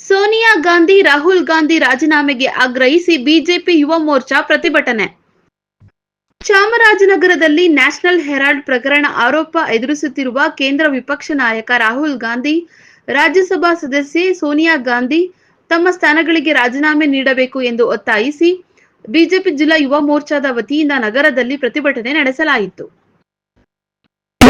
ಸೋನಿಯಾ ಗಾಂಧಿ, ರಾಹುಲ್ ಗಾಂಧಿ ರಾಜೀನಾಮೆಗೆ ಆಗ್ರಹಿಸಿ ಬಿಜೆಪಿ ಯುವ ಮೋರ್ಚಾ ಪ್ರತಿಭಟನೆ. ಚಾಮರಾಜನಗರದಲ್ಲಿ ನ್ಯಾಷನಲ್ ಹೆರಾಲ್ಡ್ ಪ್ರಕರಣ ಆರೋಪ ಎದುರಿಸುತ್ತಿರುವ ಕೇಂದ್ರ ವಿಪಕ್ಷ ನಾಯಕ ರಾಹುಲ್ ಗಾಂಧಿ, ರಾಜ್ಯಸಭಾ ಸದಸ್ಯೆ ಸೋನಿಯಾ ಗಾಂಧಿ ತಮ್ಮ ಸ್ಥಾನಗಳಿಗೆ ರಾಜೀನಾಮೆ ನೀಡಬೇಕು ಎಂದು ಒತ್ತಾಯಿಸಿ ಬಿಜೆಪಿ ಜಿಲ್ಲಾ ಯುವ ಮೋರ್ಚಾದ ವತಿಯಿಂದ ನಗರದಲ್ಲಿ ಪ್ರತಿಭಟನೆ ನಡೆಸಲಾಯಿತು.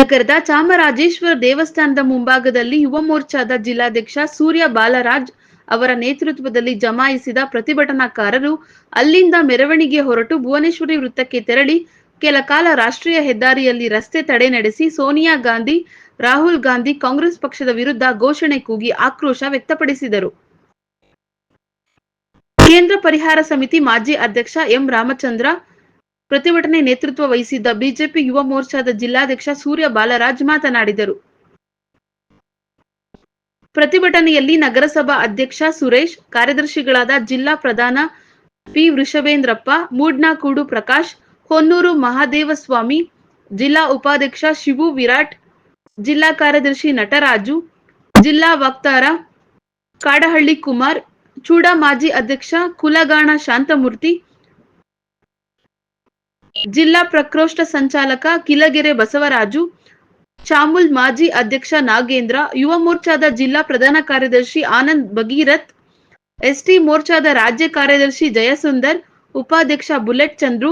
ನಗರದ ಚಾಮರಾಜೇಶ್ವರ ದೇವಸ್ಥಾನದ ಮುಂಭಾಗದಲ್ಲಿ ಯುವ ಮೋರ್ಚಾದ ಜಿಲ್ಲಾಧ್ಯಕ್ಷ ಸೂರ್ಯ ಬಾಲರಾಜ್ ಅವರ ನೇತೃತ್ವದಲ್ಲಿ ಜಮಾಯಿಸಿದ ಪ್ರತಿಭಟನಾಕಾರರು ಅಲ್ಲಿಂದ ಮೆರವಣಿಗೆ ಹೊರಟು ಭುವನೇಶ್ವರಿ ವೃತ್ತಕ್ಕೆ ತೆರಳಿ ಕೆಲ ಕಾಲ ರಾಷ್ಟ್ರೀಯ ಹೆದ್ದಾರಿಯಲ್ಲಿ ರಸ್ತೆ ತಡೆ ನಡೆಸಿ ಸೋನಿಯಾ ಗಾಂಧಿ, ರಾಹುಲ್ ಗಾಂಧಿ ಕಾಂಗ್ರೆಸ್ ಪಕ್ಷದ ವಿರುದ್ಧ ಘೋಷಣೆ ಕೂಗಿ ಆಕ್ರೋಶ ವ್ಯಕ್ತಪಡಿಸಿದರು. ಕೇಂದ್ರ ಪರಿಹಾರ ಸಮಿತಿ ಮಾಜಿ ಅಧ್ಯಕ್ಷ ಎಂ ರಾಮಚಂದ್ರ ಪ್ರತಿಭಟನೆ ನೇತೃತ್ವ ವಹಿಸಿದ್ದ ಬಿಜೆಪಿ ಯುವ ಮೋರ್ಚಾದ ಜಿಲ್ಲಾಧ್ಯಕ್ಷ ಸೂರ್ಯ ಬಾಲರಾಜ್ ಮಾತನಾಡಿದರು. ಪ್ರತಿಭಟನೆಯಲ್ಲಿ ನಗರಸಭಾ ಅಧ್ಯಕ್ಷ ಸುರೇಶ್, ಕಾರ್ಯದರ್ಶಿಗಳಾದ ಜಿಲ್ಲಾ ಪ್ರಧಾನ ಪಿ ವೃಷಭೇಂದ್ರಪ್ಪ, ಮೂಡ್ನಾಕೂಡು ಪ್ರಕಾಶ್, ಹೊನ್ನೂರು ಮಹಾದೇವಸ್ವಾಮಿ, ಜಿಲ್ಲಾ ಉಪಾಧ್ಯಕ್ಷ ಶಿವು ವಿರಾಟ್, ಜಿಲ್ಲಾ ಕಾರ್ಯದರ್ಶಿ ನಟರಾಜು, ಜಿಲ್ಲಾ ವಕ್ತಾರ ಕಾಡಹಳ್ಳಿ ಕುಮಾರ್, ಚೂಡ ಮಾಜಿ ಅಧ್ಯಕ್ಷ ಕುಲಗಾಣ ಶಾಂತಮೂರ್ತಿ ಜಿಲ್ಲಾ ಪ್ರಕೋಷ್ಠ ಸಂಚಾಲಕ ಕಿಲಗೆರೆ ಬಸವರಾಜು, ಚಾಮುಲ್ ಮಾಜಿ ಅಧ್ಯಕ್ಷ ನಾಗೇಂದ್ರ, ಯುವ ಮೋರ್ಚಾದ ಜಿಲ್ಲಾ ಪ್ರಧಾನ ಕಾರ್ಯದರ್ಶಿ ಆನಂದ್ ಭಗೀರಥ್, ಎಸ್ಟಿ ಮೋರ್ಚಾದ ರಾಜ್ಯ ಕಾರ್ಯದರ್ಶಿ ಜಯಸುಂದರ್, ಉಪಾಧ್ಯಕ್ಷ ಬುಲೆಟ್ ಚಂದ್ರು,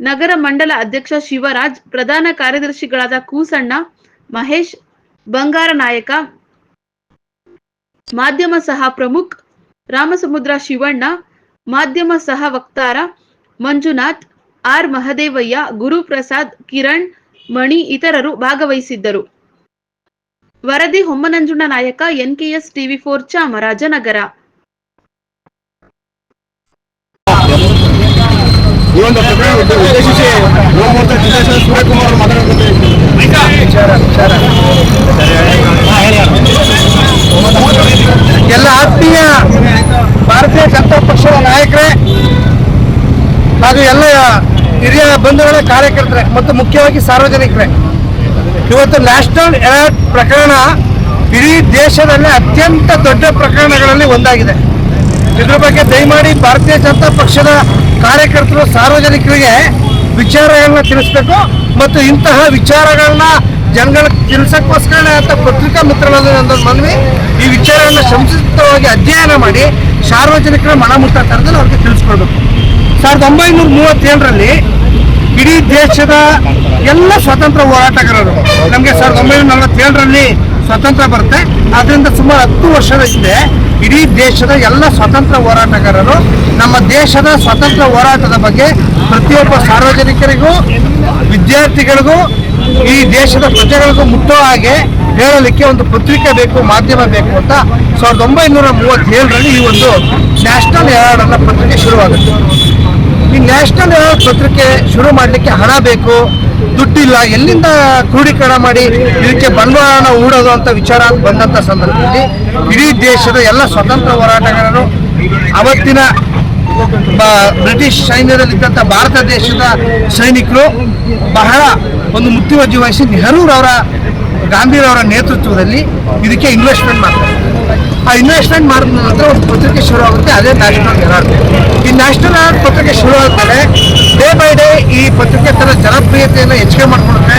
ನಗರ ಮಂಡಲ ಅಧ್ಯಕ್ಷ ಶಿವರಾಜ್, ಪ್ರಧಾನ ಕಾರ್ಯದರ್ಶಿಗಳಾದ ಕೂಸಣ್ಣ, ಮಹೇಶ್, ಬಂಗಾರ ನಾಯಕ, ಮಾಧ್ಯಮ ಸಹ ಪ್ರಮುಖ್, ರಾಮಸಮುದ್ರ ಶಿವಣ್ಣ, ಮಾಧ್ಯಮ ಸಹ ವಕ್ತಾರ, ಮಂಜುನಾಥ್ ಆರ್ ಮಹದೇವಯ್ಯ, ಗುರುಪ್ರಸಾದ್, ಕಿರಣ್, ಮಣಿ ಇತರರು ಭಾಗವಹಿಸಿದ್ದರು. ವರದಿ ಹೊಮ್ಮನಂಜುಂಡ ನಾಯಕ, ಎನ್ಕೆಎಸ್ ಟಿವಿ ಫೋರ್, ಚಾಮರಾಜನಗರ. ಎಲ್ಲ ಆತ್ಮೀಯ ಭಾರತೀಯ ಜನತಾ ಪಕ್ಷದ ನಾಯಕರೇ ಹಾಗೂ ಎಲ್ಲ ಹಿರಿಯ ಬಂಧುಗಳ, ಕಾರ್ಯಕರ್ತರೆ, ಮತ್ತು ಮುಖ್ಯವಾಗಿ ಸಾರ್ವಜನಿಕರೇ, ಇವತ್ತು ನ್ಯಾಷನಲ್ ಅಲರ್ಟ್ ಪ್ರಕರಣ ಇಡೀ ದೇಶದಲ್ಲೇ ಅತ್ಯಂತ ದೊಡ್ಡ ಪ್ರಕರಣಗಳಲ್ಲಿ ಒಂದಾಗಿದೆ. ಇದ್ರ ಬಗ್ಗೆ ದಯಮಾಡಿ ಭಾರತೀಯ ಜನತಾ ಪಕ್ಷದ ಕಾರ್ಯಕರ್ತರು, ಸಾರ್ವಜನಿಕರಿಗೆ ವಿಚಾರಗಳನ್ನ ತಿಳಿಸ್ಬೇಕು ಮತ್ತು ಇಂತಹ ವಿಚಾರಗಳನ್ನ ಜನಗಳ ತಿಳಿಸಕ್ಕೋಸ್ಕರ ಅಂತ ಪತ್ರಿಕಾ ಮಿತ್ರರಲ್ಲಿ ನನ್ನೊಂದು ಮನವಿ, ಈ ವಿಚಾರಗಳನ್ನ ಸಂಕ್ಷಿಪ್ತವಾಗಿ ಅಧ್ಯಯನ ಮಾಡಿ ಸಾರ್ವಜನಿಕರ ಮನಮುಟ್ಟ ತರದಲ್ಲಿ ಅವ್ರಿಗೆ ತಿಳಿಸ್ಕೊಡ್ಬೇಕು. ಸಾವಿರದ ಒಂಬೈನೂರ ಮೂವತ್ತೇಳರಲ್ಲಿ ಇಡೀ ದೇಶದ ಎಲ್ಲ ಸ್ವತಂತ್ರ ಹೋರಾಟಗಾರರು. ನಮಗೆ ಸಾವಿರದ ಒಂಬೈನೂರ ನಲವತ್ತೇಳರಲ್ಲಿ ಸ್ವತಂತ್ರ ಬರುತ್ತೆ. ಅದರಿಂದ ಸುಮಾರು ಹತ್ತು ವರ್ಷದ ಹಿಂದೆ ಇಡೀ ದೇಶದ ಎಲ್ಲ ಸ್ವತಂತ್ರ ಹೋರಾಟಗಾರರು ನಮ್ಮ ದೇಶದ ಸ್ವತಂತ್ರ ಹೋರಾಟದ ಬಗ್ಗೆ ಪ್ರತಿಯೊಬ್ಬ ಸಾರ್ವಜನಿಕರಿಗೂ, ವಿದ್ಯಾರ್ಥಿಗಳಿಗೂ, ಈ ದೇಶದ ಪ್ರಜೆಗಳಿಗೂ ಮುಟ್ಟೋ ಹಾಗೆ ಹೇಳಲಿಕ್ಕೆ ಒಂದು ಪತ್ರಿಕೆ ಬೇಕು, ಮಾಧ್ಯಮ ಬೇಕು ಅಂತ ಸಾವಿರದ ಒಂಬೈನೂರ ಮೂವತ್ತೇಳರಲ್ಲಿ ಈ ಒಂದು ನ್ಯಾಷನಲ್ ಹೆರಾಲ್ಡ್ ಅನ್ನೋ ಪತ್ರಿಕೆ ಶುರುವಾಗುತ್ತೆ. ಈ ನ್ಯಾಷನಲ್ ಪತ್ರಿಕೆ ಶುರು ಮಾಡಲಿಕ್ಕೆ ಹಣ ಬೇಕು, ದುಡ್ಡಿಲ್ಲ, ಎಲ್ಲಿಂದ ಕ್ರೋಢೀಕರಣ ಮಾಡಿ ಇದಕ್ಕೆ ಬಂಡವಾಳ ಹೂಡೋದು ಅಂತ ವಿಚಾರ ಬಂದಂಥ ಸಂದರ್ಭದಲ್ಲಿ ಇಡೀ ದೇಶದ ಎಲ್ಲ ಸ್ವತಂತ್ರ ಹೋರಾಟಗಾರರು ಅವತ್ತಿನ ಬ್ರಿಟಿಷ್ ಸೈನ್ಯದಲ್ಲಿದ್ದಂಥ ಭಾರತ ದೇಶದ ಸೈನಿಕರು ಬಹಳ ಒಂದು ಮುತುವರ್ಜಿ ವಹಿಸಿ ನೆಹರೂರವರ, ಗಾಂಧಿರವರ ನೇತೃತ್ವದಲ್ಲಿ ಇದಕ್ಕೆ ಇನ್ವೆಸ್ಟ್ಮೆಂಟ್ ಮಾಡ್ತಾರೆ. ಆ ಇನ್ವೆಸ್ಟ್ಮೆಂಟ್ ಮಾಡಿದ ನಂತರ ಒಂದು ಪತ್ರಿಕೆ ಶುರು ಆಗುತ್ತೆ, ಅದೇ ನ್ಯಾಷನಲ್ ಹೆರಾಲ್ಡ್ ಈ ನ್ಯಾಷನಲ್ ಹೆರಾಲ್ಡ್ ಪತ್ರಿಕೆ ಶುರು ಆದ್ಮೇಲೆ ಡೇ ಬೈ ಡೇ ಈ ಪತ್ರಿಕೆ ತನ್ನ ಜನಪ್ರಿಯತೆಯನ್ನು ಹೆಚ್ಚಿಗೆ ಮಾಡಿಕೊಂಡ್ರೆ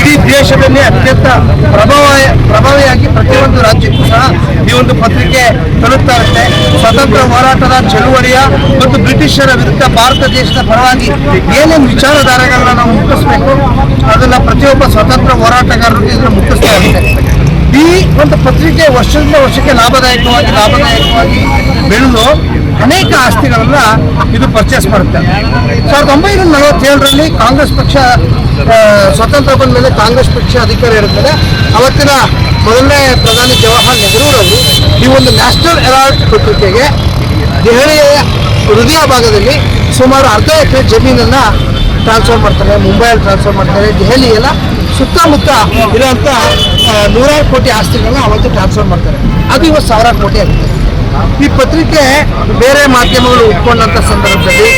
ಇಡೀ ದೇಶದಲ್ಲಿ ಅತ್ಯಂತ ಪ್ರಭಾವ ಪ್ರಭಾವಿಯಾಗಿ ಪ್ರತಿಯೊಂದು ರಾಜ್ಯಕ್ಕೂ ಸಹ ಈ ಒಂದು ಪತ್ರಿಕೆ ತಲುಪ್ತಾ ಇರುತ್ತೆ. ಸ್ವತಂತ್ರ ಹೋರಾಟದ ಚಳುವಳಿಯ ಮತ್ತು ಬ್ರಿಟಿಷರ ವಿರುದ್ಧ ಭಾರತ ದೇಶದ ಪರವಾಗಿ ಏನೇನು ವಿಚಾರಧಾರೆಗಳನ್ನ ನಾವು ಮುಟ್ಟಿಸ್ಬೇಕು, ಅದನ್ನ ಪ್ರತಿಯೊಬ್ಬ ಸ್ವತಂತ್ರ ಹೋರಾಟಗಾರರಿಗೆ ಇದನ್ನು ಮುಟ್ಟಿಸ್ತಾ ಇರುತ್ತೆ. ಈ ಒಂದು ಪತ್ರಿಕೆ ವರ್ಷದಿಂದ ವರ್ಷಕ್ಕೆ ಲಾಭದಾಯಕವಾಗಿ ಲಾಭದಾಯಕವಾಗಿ ಬೆಳೆದು ಅನೇಕ ಆಸ್ತಿಗಳನ್ನ ಇದು ಪರ್ಚೇಸ್ ಮಾಡುತ್ತೆ. ಸಾವಿರದ ಒಂಬೈನೂರ ನಲವತ್ತೇಳರಲ್ಲಿ ಕಾಂಗ್ರೆಸ್ ಪಕ್ಷ ಸ್ವತಂತ್ರ ಬಂದ ಮೇಲೆ ಕಾಂಗ್ರೆಸ್ ಪಕ್ಷ ಅಧಿಕಾರ ಇರುತ್ತದೆ. ಅವತ್ತಿನ ಮೊದಲನೇ ಪ್ರಧಾನಿ ಜವಾಹರ್ ನೆಹರೂರವರು ಈ ಒಂದು ನ್ಯಾಷನಲ್ ಹೆರಾಲ್ಡ್ ಪತ್ರಿಕೆಗೆ ದೆಹಲಿಯ ಹೃದಯ ಭಾಗದಲ್ಲಿ ಸುಮಾರು ಅರ್ಧ ಎಕರೆ ಜಮೀನನ್ನು ಟ್ರಾನ್ಸ್ಫರ್ ಮಾಡ್ತಾರೆ, ಮುಂಬೈಯಲ್ಲಿ ಟ್ರಾನ್ಸ್ಫರ್ ಮಾಡ್ತಾರೆ, ದೆಹಲಿಯೆಲ್ಲ ಸುತ್ತಮುತ್ತ ಇರೋಂಥ ಆ, ನೂರಾರು ಕೋಟಿ ಆಸ್ತಿಗಳನ್ನ ಅವತ್ತು ಟ್ರಾನ್ಸ್ಫರ್ ಮಾಡ್ತಾರೆ. ಅದು ಇವತ್ತು ಸಾವಿರಾರು ಕೋಟಿ ಆಗುತ್ತೆ. ಈ ಪತ್ರಿಕೆ ಬೇರೆ ಮಾಧ್ಯಮಗಳು ಉಟ್ಕೊಂಡಂಥ ಸಂದರ್ಭದಲ್ಲಿ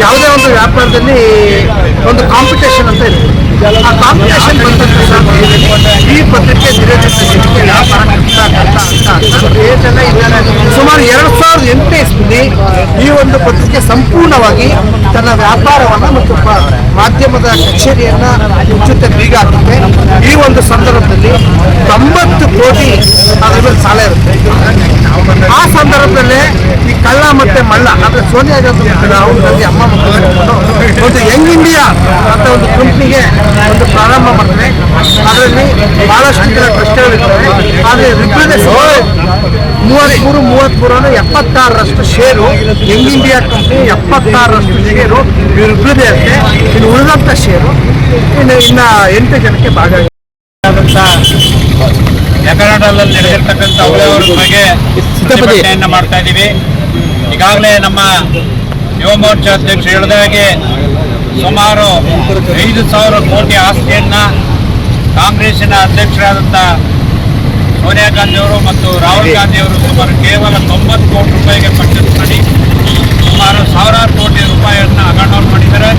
ಯಾವುದೇ ಒಂದು ವ್ಯಾಪಾರದಲ್ಲಿ ಒಂದು ಕಾಂಪಿಟೇಷನ್ ಅಂತ ಇದೆ ಆ ಕಾಂಪಿಟೇಷನ್ ಬಂದ ಈ ಪತ್ರಿಕೆ ದಿನ ವ್ಯಾಪಾರ ಅಂತ ಅಂತ. ಅಂತ ಈ ಒಂದು ಪತ್ರಿಕೆ ಸಂಪೂರ್ಣವಾಗಿ ತನ್ನ ವ್ಯಾಪಾರವನ್ನ ಮತ್ತು ಮಾಧ್ಯಮದ ಕಚೇರಿಯನ್ನು ಮುಚ್ಚುತ್ತೆ ಬೀಗ ಹಾಕುತ್ತೆ ಈ ಒಂದು ಸಂದರ್ಭದಲ್ಲಿ ತೊಂಬತ್ತು ಕೋಟಿ ಅದರ ಮೇಲೆ ಸಾಲ ಇರುತ್ತೆ. ಆ ಸಂದರ್ಭದಲ್ಲಿ ಈ ಕಳ್ಳ ಮತ್ತೆ ಮಳ್ಳ, ಅಂದ್ರೆ ಸೋನಿಯಾ ಗಾಂಧಿ ರಾಹುಲ್ ಗಾಂಧಿ ಅಮ್ಮ ಮಕ್ಕಳು ಒಂದು ಯಂಗ್ ಇಂಡಿಯಾ ಅಂತ ಒಂದು ಕಂಪ್ನಿಗೆ ಒಂದು ಪ್ರಾರಂಭ ಮಾಡ್ತಾರೆ. ಅದರಲ್ಲಿ ಬಹಳಷ್ಟು ಜನ ಪ್ರಶ್ನೆಗಳಿರ್ತವೆ ಆದರೆ ರಿಪ್ರಜೆಂಟ್ ಮೂವತ್ಮೂರು ಮೂವತ್ಮೂರು ಎಪ್ಪತ್ತಾರರಷ್ಟು ಷೇರು ಯಂಗ್ ಇಂಡಿಯಾ ಕಂಪ್ನಿ ಎಪ್ಪತ್ತಾರರಷ್ಟು ಶೇರು ಇವ್ರಿಬ್ರದೇ ಇರುತ್ತೆ ಇನ್ನು ಉಳಿದಂತ ಶೇರು ಇನ್ನು ಇನ್ನ ಎಂಟು ಜನಕ್ಕೆ ಭಾಗ ಯಕರಾಡಲ್ಲಿ ನಡೆದಿರ್ತಕ್ಕಂಥ ಬಗ್ಗೆ ಪ್ರತಿಭಟನೆಯನ್ನು ಮಾಡ್ತಾ ಇದ್ದೀವಿ. ಈಗಾಗಲೇ ನಮ್ಮ ಯುವ ಮೋರ್ಚಾ ಅಧ್ಯಕ್ಷರು ಹೇಳಿದ ಹಾಗೆ ಸುಮಾರು ಐದು ಸಾವಿರ ಕೋಟಿ ಆಸ್ತಿಯನ್ನು ಕಾಂಗ್ರೆಸ್ಸಿನ ಅಧ್ಯಕ್ಷರಾದಂಥ ಸೋನಿಯಾ ಗಾಂಧಿಯವರು ಮತ್ತು ರಾಹುಲ್ ಗಾಂಧಿಯವರು ಸುಮಾರು ಕೇವಲ ತೊಂಬತ್ತು ಕೋಟಿ ರೂಪಾಯಿಗೆ ಪರ್ಚೇಸ್ ಮಾಡಿ ಸುಮಾರು ಸಾವಿರಾರು ಕೋಟಿ ರೂಪಾಯಿಯನ್ನು ಅಕೌಂಟ್ ಮಾಡಿದ್ದಾರೆ.